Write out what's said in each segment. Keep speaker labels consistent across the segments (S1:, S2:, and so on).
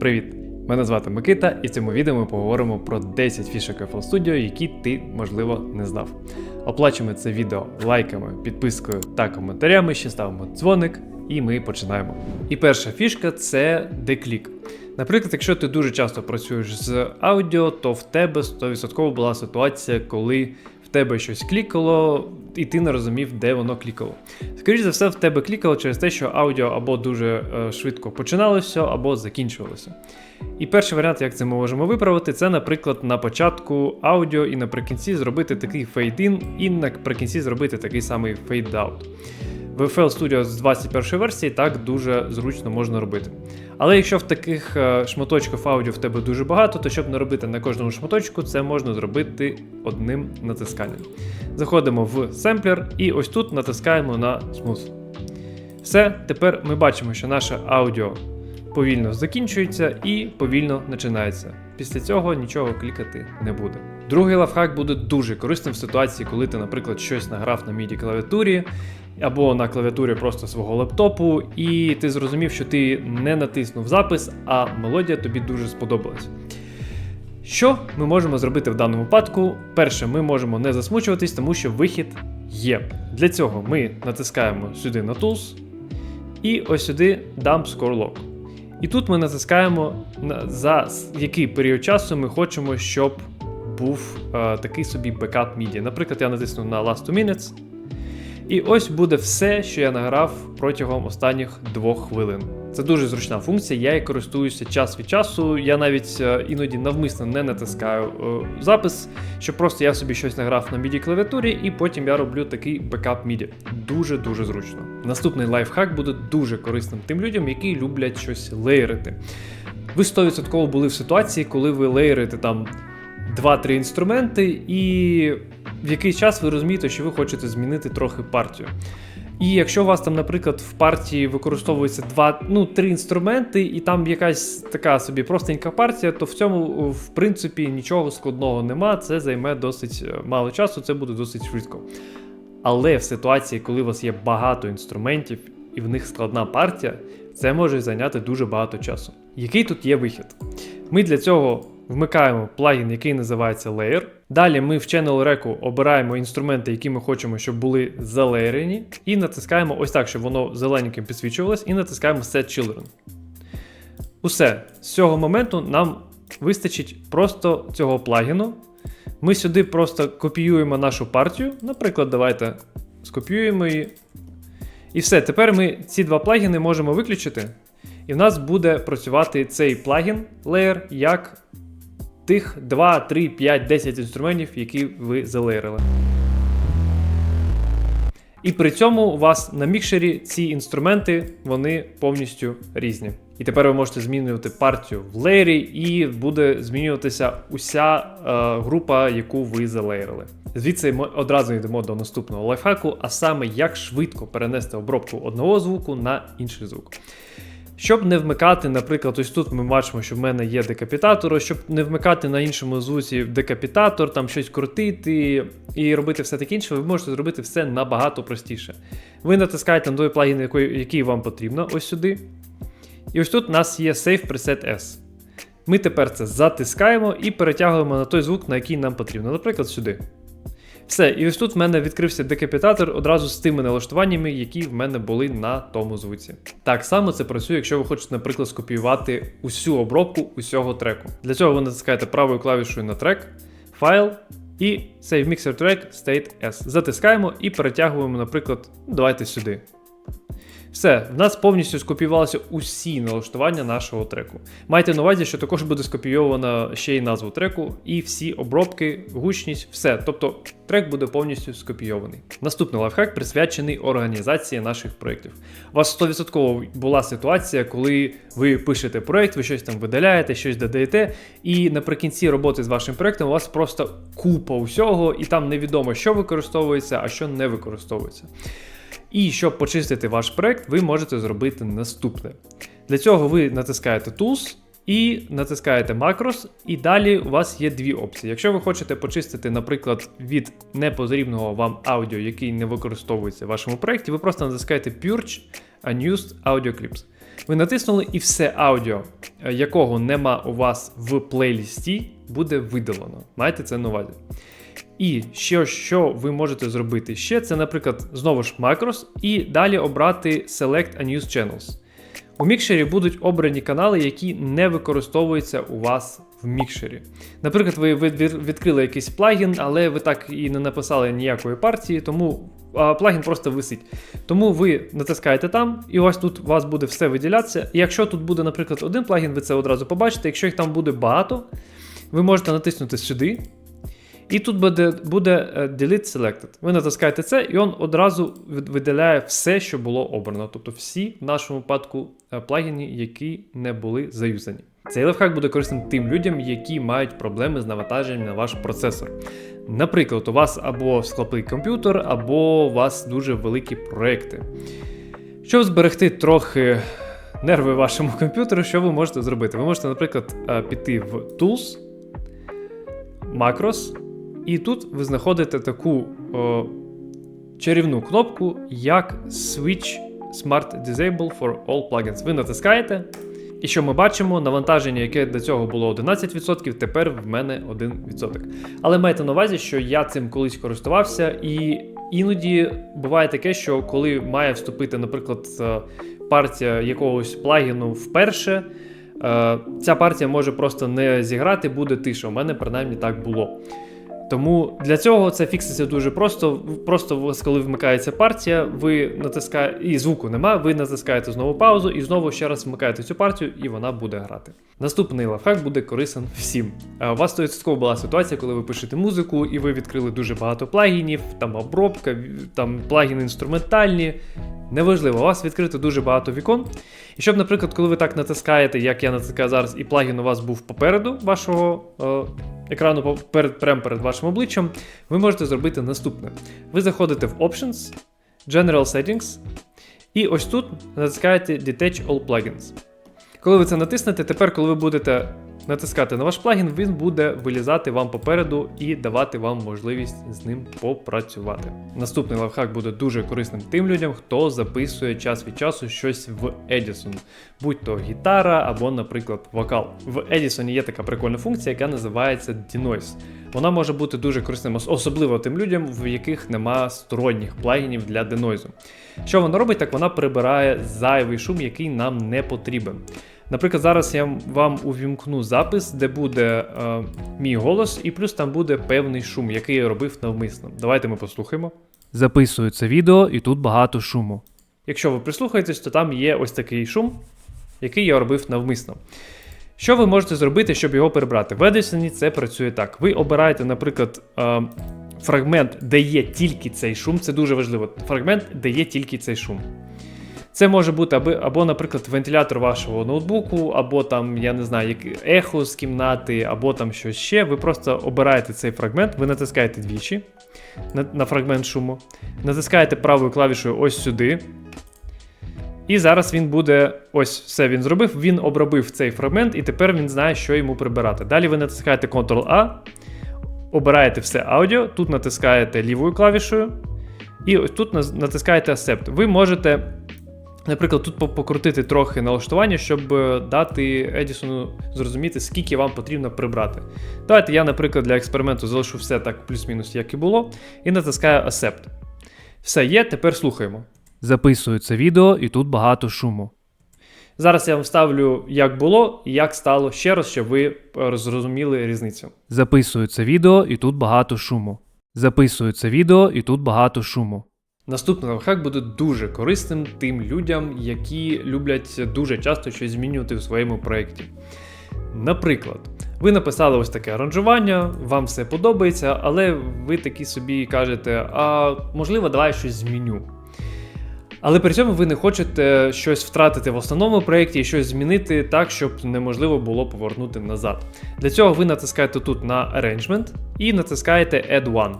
S1: Привіт! Мене звати Микита, і в цьому відео ми поговоримо про 10 фішок FL Studio, які ти, можливо, не знав. Оплачуємо це відео лайками, підпискою та коментарями, ще ставимо дзвоник, і ми починаємо. І перша фішка це деклік. Наприклад, якщо ти дуже часто працюєш з аудіо, то в тебе 100% була ситуація, коли в тебе щось клікало, і ти не розумів, де воно клікало. Скоріше за все, в тебе клікало через те, що аудіо або дуже е, швидко починалося, або закінчувалося. І перший варіант, як це ми можемо виправити, це, наприклад, на початку аудіо і наприкінці зробити такий фейд-ін, і наприкінці зробити такий самий фейд-аут. В FL Studio з 21 версії так дуже зручно можна робити. Але якщо в таких е, шматочків аудіо в тебе дуже багато, то щоб не робити на кожному шматочку, це можна зробити одним натисканням. Заходимо в семплер і ось тут натискаємо на Smooth. Все, тепер ми бачимо, що наше аудіо повільно закінчується і повільно починається. Після цього нічого клікати не буде. Другий лайфхак буде дуже корисним в ситуації, коли ти, наприклад, щось награв на міді клавіатурі або на клавіатурі просто свого лептопу, і ти зрозумів, що ти не натиснув запис, а мелодія тобі дуже сподобалась. Що ми можемо зробити в даному випадку? Перше, ми можемо не засмучуватись, тому що вихід є. Для цього ми натискаємо сюди на Tools і ось сюди Dump Score Log. І тут ми натискаємо за який період часу ми хочемо, щоб був е, такий собі бекап MIDI. Наприклад, я натисну на Last 2 Minutes. І ось буде все, що я награв протягом останніх двох хвилин. Це дуже зручна функція, я її користуюся час від часу. Я навіть е, іноді навмисно не натискаю е, запис, щоб просто я собі щось награв на MIDI клавіатурі, і потім я роблю такий бекап MIDI. Дуже-дуже зручно. Наступний лайфхак буде дуже корисним тим людям, які люблять щось леєрити. Ви 100% були в ситуації, коли ви леєрите там 2-3 інструменти, і в якийсь час ви розумієте, що ви хочете змінити трохи партію. І якщо у вас там, наприклад, в партії використовується два, ну, три інструменти, і там якась така собі простенька партія, то в цьому, в принципі, нічого складного нема. Це займе досить е, мало часу, це буде досить швидко. Але в ситуації, коли у вас є багато інструментів і в них складна партія, це може зайняти дуже багато часу. Який тут є вихід? Ми для цього вмикаємо плагін, який називається Layer. Далі ми в Channel Rec обираємо інструменти, які ми хочемо, щоб були залеєрені, і натискаємо ось так, щоб воно зелененьким підсвічувалось, і натискаємо Set Children. Усе, з цього моменту нам вистачить просто цього плагіну. Ми сюди просто копіюємо нашу партію. Наприклад, давайте скопіюємо її. І все, тепер ми ці два плагіни можемо виключити. І в нас буде працювати цей плагін Layer як тих 2, 3, 5, 10 інструментів, які ви залейрили. І при цьому у вас на мікшері ці інструменти вони повністю різні. І тепер ви можете змінювати партію в леєрі, і буде змінюватися уся е, група, яку ви залеєрили. Звідси ми одразу йдемо до наступного лайфхаку, а саме як швидко перенести обробку одного звуку на інший звук. Щоб не вмикати, наприклад, ось тут ми бачимо, що в мене є декапітатор, щоб не вмикати на іншому звуці декапітатор, там щось крутити і робити все таке інше, ви можете зробити все набагато простіше. Ви натискаєте на той плагін, який вам потрібно, ось сюди. І ось тут у нас є Save Preset S. Ми тепер це затискаємо і перетягуємо на той звук, на який нам потрібно, наприклад, сюди. Все, і ось тут в мене відкрився декапітатор одразу з тими налаштуваннями, які в мене були на тому звуці. Так само це працює, якщо ви хочете, наприклад, скопіювати усю обробку усього треку. Для цього ви натискаєте правою клавішою на трек, файл і Save Mixer Track State S. Затискаємо і перетягуємо, наприклад, давайте сюди. Все, в нас повністю скопіювалися усі налаштування нашого треку. Майте на увазі, що також буде скопійована ще й назву треку, і всі обробки, гучність, все. Тобто трек буде повністю скопійований. Наступний лайфхак присвячений організації наших проєктів. У вас 100% була ситуація, коли ви пишете проєкт, ви щось там видаляєте, щось додаєте, і наприкінці роботи з вашим проєктом у вас просто купа усього, і там невідомо, що використовується, а що не використовується. І щоб почистити ваш проект, ви можете зробити наступне. Для цього ви натискаєте Tools і натискаєте Macros, і далі у вас є дві опції. Якщо ви хочете почистити, наприклад, від непотрібного вам аудіо, який не використовується в вашому проєкті, ви просто натискаєте Purge Unused Audio Clips. Ви натиснули і все аудіо, е, якого нема у вас в плейлісті, буде видалено. Майте це на увазі. І що, що ви можете зробити ще, це, наприклад, знову ж Macros, і далі обрати Select Unused Channels. У мікшері будуть обрані канали, які не використовуються у вас в мікшері. Наприклад, ви відкрили якийсь плагін, але ви так і не написали ніякої партії, тому а, плагін просто висить. Тому ви натискаєте там, і у вас тут у вас буде все виділятися. І якщо тут буде, наприклад, один плагін, ви це одразу побачите. Якщо їх там буде багато, ви можете натиснути сюди. І тут буде буде е, Delete Selected. Ви натискаєте це, і він одразу виділяє все, що було обрано. Тобто всі в нашому випадку е, плагіни, які не були заюзані. Цей лайфхак буде корисним тим людям, які мають проблеми з навантаженням на ваш процесор. Наприклад, у вас або слабий комп'ютер, або у вас дуже великі проекти. Щоб зберегти трохи нерви вашому комп'ютеру, що ви можете зробити? Ви можете, наприклад, е, піти в Tools, Macros, і тут ви знаходите таку о, чарівну кнопку, як Switch Smart Disable for All Plugins. Ви натискаєте. І що ми бачимо, навантаження, яке до цього було 11%, тепер в мене 1%. Але майте на увазі, що я цим колись користувався, і іноді буває таке, що коли має вступити, наприклад, е, партія якогось плагіну вперше, е, ця партія може просто не зіграти, буде тиша. У мене принаймні так було. Тому для цього це фікситься дуже просто. Просто коли вмикається партія, ви натискаєте і звуку нема, ви натискаєте знову паузу і знову ще раз вмикаєте цю партію, і вона буде грати. Наступний лайфхак буде корисен всім. У вас 100% була ситуація, коли ви пишете музику, і ви відкрили дуже багато плагінів, там обробка, там плагіни інструментальні. Неважливо, у вас відкрито дуже багато вікон. І щоб, наприклад, коли ви так натискаєте, як я натискаю зараз, і плагін у вас був попереду вашого е, екрану, перед, прямо перед вашим обличчям, ви можете зробити наступне. Ви заходите в Options, General Settings, і ось тут натискаєте Detach All Plugins. Коли ви це натиснете, тепер, коли ви будете натискати на ваш плагін, він буде вилізати вам попереду і давати вам можливість з ним попрацювати. Наступний лайфхак буде дуже корисним тим людям, хто записує час від часу щось в Edison, будь то гітара або, наприклад, вокал. В Edison є така прикольна функція, яка називається Denoise. Вона може бути дуже корисним, особливо тим людям, в яких нема сторонніх плагінів для денойзу. Що вона робить, так вона прибирає зайвий шум, який нам не потрібен. Наприклад, зараз я вам увімкну запис, де буде е, мій голос, і плюс там буде певний шум, який я робив навмисно. Давайте ми послухаємо. Записую це відео, і тут багато шуму. Якщо ви прислухаєтесь, то там є ось такий шум, який я робив навмисно. Що ви можете зробити, щоб його перебрати? В Edison це працює так. Ви обираєте, наприклад, е, фрагмент, де є тільки цей шум. Це дуже важливо. Фрагмент, де є тільки цей шум. Це може бути або, або, наприклад, вентилятор вашого ноутбуку, або там, я не знаю, як ехо з кімнати, або там щось ще. Ви просто обираєте цей фрагмент, ви натискаєте двічі на, на фрагмент шуму, натискаєте правою клавішою ось сюди. І зараз він буде ось все він зробив. Він обробив цей фрагмент, і тепер він знає, що йому прибирати. Далі ви натискаєте Ctrl-A, обираєте все аудіо, тут натискаєте лівою клавішою, і ось тут натискаєте Accept. Ви можете Наприклад, тут покрутити трохи налаштування, щоб е, дати Едісону зрозуміти, скільки вам потрібно прибрати. Давайте я, наприклад, для експерименту залишу все так плюс-мінус, як і було, і натискаю Accept. Все є, тепер слухаємо. Записую це відео, і тут багато шуму. Зараз я вам ставлю, як було і як стало ще раз, щоб ви е, зрозуміли різницю. Записую це відео, і тут багато шуму. Записую це відео, і тут багато шуму. Наступний лайфхак буде дуже корисним тим людям, які люблять дуже часто щось змінювати в своєму проєкті. Наприклад, ви написали ось таке аранжування, вам все подобається, але ви такі собі кажете, а можливо, давай щось зміню. Але при цьому ви не хочете щось втратити в основному проєкті і щось змінити так, щоб неможливо було повернути назад. Для цього ви натискаєте тут на Arrangement і натискаєте Add One.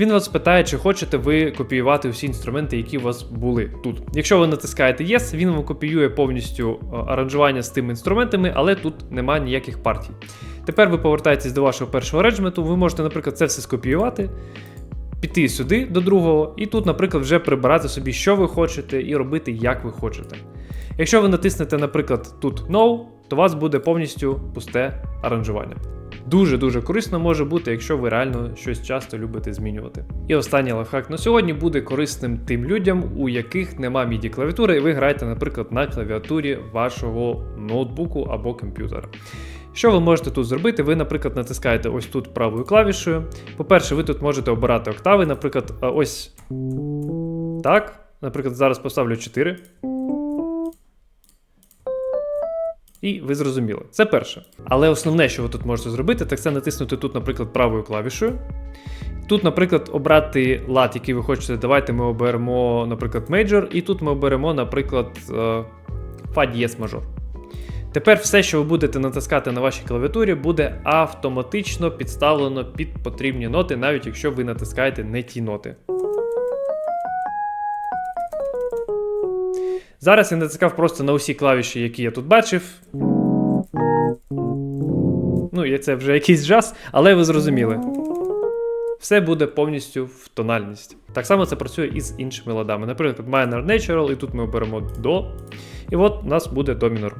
S1: Він вас питає, чи хочете ви копіювати всі інструменти, які у вас були тут. Якщо ви натискаєте Yes, він вам копіює повністю е, аранжування з тими інструментами, але тут немає ніяких партій. Тепер ви повертаєтесь до вашого першого аранжменту, ви можете, наприклад, це все скопіювати. Піти сюди до другого, і тут, наприклад, вже прибирати собі, що ви хочете, і робити, як ви хочете. Якщо ви натиснете, наприклад, тут No, то у вас буде повністю пусте аранжування. Дуже-дуже корисно може бути, якщо ви реально щось часто любите змінювати. І останній лайфхак на сьогодні буде корисним тим людям, у яких нема міді клавіатури, і ви граєте, наприклад, на клавіатурі вашого ноутбуку або комп'ютера. Що ви можете тут зробити? Ви, наприклад, натискаєте ось тут правою клавішою. По-перше, ви тут можете обирати октави, наприклад, ось так. Наприклад, зараз поставлю 4. І ви зрозуміли. Це перше. Але основне, що ви тут можете зробити, так це натиснути тут, наприклад, правою клавішою. Тут, наприклад, обрати лад, який ви хочете. Давайте ми оберемо, наприклад, Major, і тут ми оберемо, наприклад, Fa дієс мажор. Тепер все, що ви будете натискати на вашій клавіатурі, буде автоматично підставлено під потрібні ноти, навіть якщо ви натискаєте не ті ноти. Зараз я натискав просто на усі клавіші, які я тут бачив. Ну, і це вже якийсь джаз, але ви зрозуміли. Все буде повністю в тональність. Так само це працює і з іншими ладами. Наприклад, minor natural, і тут ми оберемо до. І от у нас буде до мінор.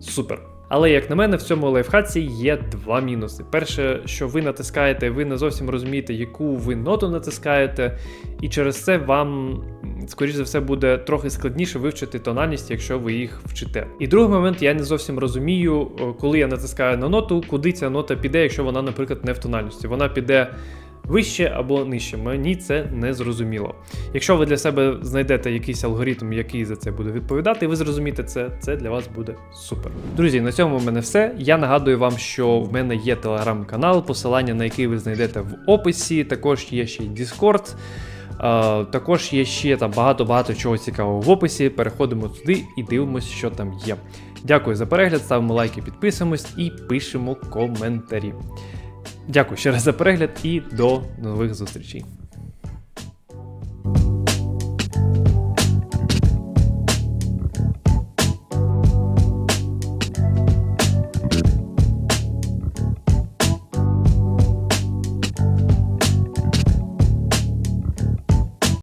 S1: Супер. Але як на мене, в цьому лайфхаці є два мінуси. Перше, що ви натискаєте, ви не зовсім розумієте, яку ви ноту натискаєте, і через це вам, скоріш за все, буде трохи складніше вивчити тональність, якщо ви їх вчите. І другий момент, я не зовсім розумію, коли я натискаю на ноту, куди ця нота піде, якщо вона, наприклад, не в тональності. Вона піде. Вище або нижче, мені це не зрозуміло. Якщо ви для себе знайдете якийсь алгоритм, який за це буде відповідати, і ви зрозумієте це, це для вас буде супер. Друзі, на цьому в мене все. Я нагадую вам, що в мене є телеграм-канал, посилання на який ви знайдете в описі. Також є ще й Discord. Е, також є ще там багато-багато чого цікавого в описі. Переходимо туди і дивимося, що там є. Дякую за перегляд, ставимо лайки, підписуємось і пишемо коментарі. Дякую ще раз за перегляд і до нових зустрічей.